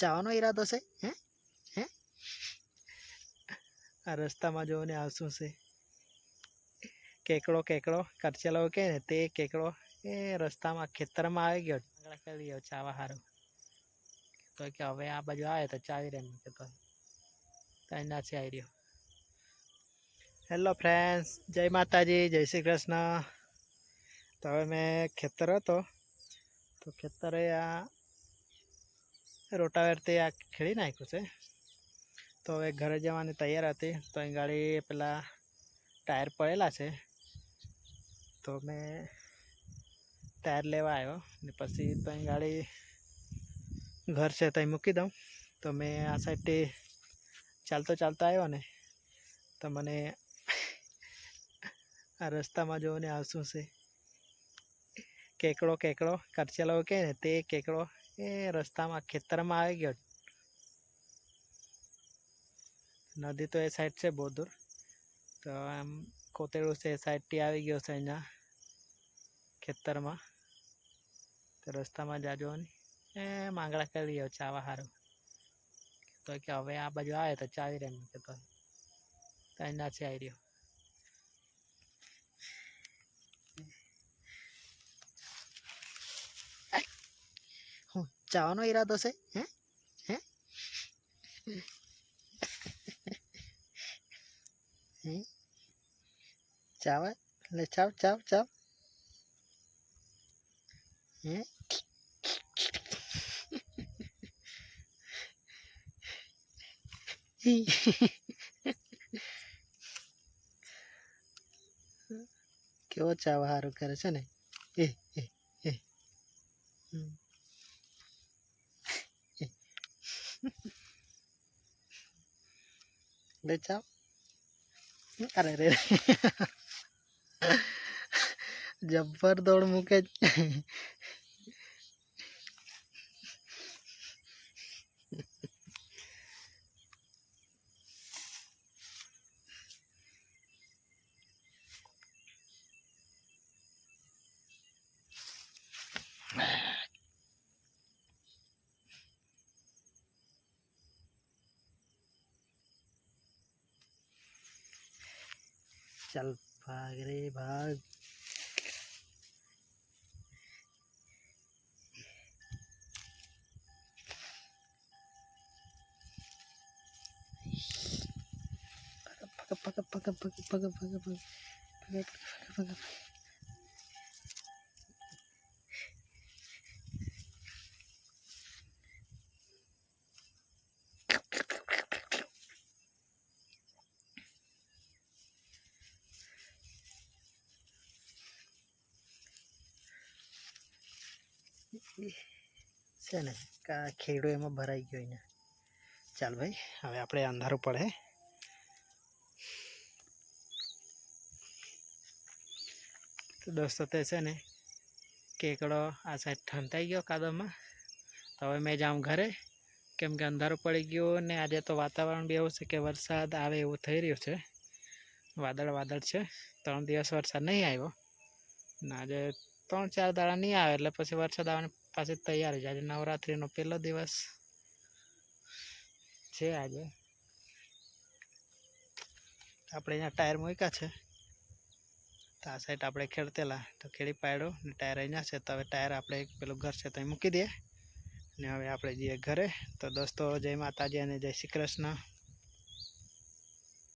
જવાનો ઈરાદો છે, હે? હે? આ રસ્તામાં જોવો ને આ શું છે. કેકડો કેકડો કરચેલો કે ને તે કેકડો, એ રસ્તામાં ખેતરમાં આવી ગયો. કરી ગયો ચાવા સારું તો કે હવે આ બાજુ આવે તો ચાવી રહે કે તો ત્યાં છે આવી રહ્યો. હેલો ફ્રેન્ડ્સ જય માતાજી, જય શ્રી કૃષ્ણ. તો હવે મેં ખેતર હતો. તો ખેતરે આ રોટાવેરથી આ ખેડી નાખ્યું છે. તો હવે ઘરે જવાની તૈયાર હતી. તો અહીં ગાડી પેલા ટાયર પડેલા છે. તો મેં ટાયર લેવા આવ્યો. ને પછી તો અહીં ગાડી ઘર છે ત્યાં મૂકી દઉં. તો મેં આ સાઈડથી ચાલતો ચાલતો આવ્યો ને, તો મને આ રસ્તામાં જોવો ને આ છે. કેકડો કેકડો કરચેલો કે ને તે કેકડો એ રસ્તામાં ખેતરમાં આવી ગયો. નદી તો એ સાઈડ છે બહુ દૂર. તો આમ કોતેડું છે એ સાઈડથી આવી ગયો છે અહીંયા ખેતરમાં. તો રસ્તામાં જાજો એ માંગડા કરી રહ્યો ચાવા સારું તો કે હવે આ બાજુ આવે તો ચાવી રહે તો. અહીંયા છે આવી રહ્યો. જવાનો ઈરાદો છે હે હે ચાવ લે ચાવ ચાવ ચાવ હે કેવો ચાવ સારું કરે છે ને એ એ એ હમ. ले जाओ अरे रे जब्बर दौड़ मुके चल भाग रे भाग paka paka paka paka paka paka paka paka છે ને, કા ખેડો એમાં ભરાઈ ગયો અહીંયા. ચાલ ભાઈ, હવે આપણે અંધારું પડે. તો દોસ્તો, તે છે ને, કેકડો આ સાઈડ ઠંતાઈ ગયો કાદવમાં. તો હવે મેં જાઉં ઘરે. કેમ કે અંધારું પડી ગયું ને આજે તો વાતાવરણ બી એવું છે કે વરસાદ આવે એવું થઈ રહ્યું છે. વાદળ વાદળ છે. ત્રણ દિવસ વરસાદ નહીં આવ્યો. ને આજે ત્રણ ચાર દાડા નહીં આવે એટલે પછી વરસાદ આવવાની પાછી તૈયાર છે આજે નવરાત્રિનો પહેલો દિવસ છે આજે. આપણે અહીંયા ટાયર મૂક્યા છે. તો આ સાઈડ આપણે ખેડતેલા. તો ખેડી પાડ્યો ને ટાયર અહીંયા છે. તો હવે ટાયર આપણે પેલું ઘર છે ત્યાં મૂકી દઈએ. ને હવે આપણે જઈએ ઘરે. તો દોસ્તો જય માતાજી અને જય શ્રી કૃષ્ણ.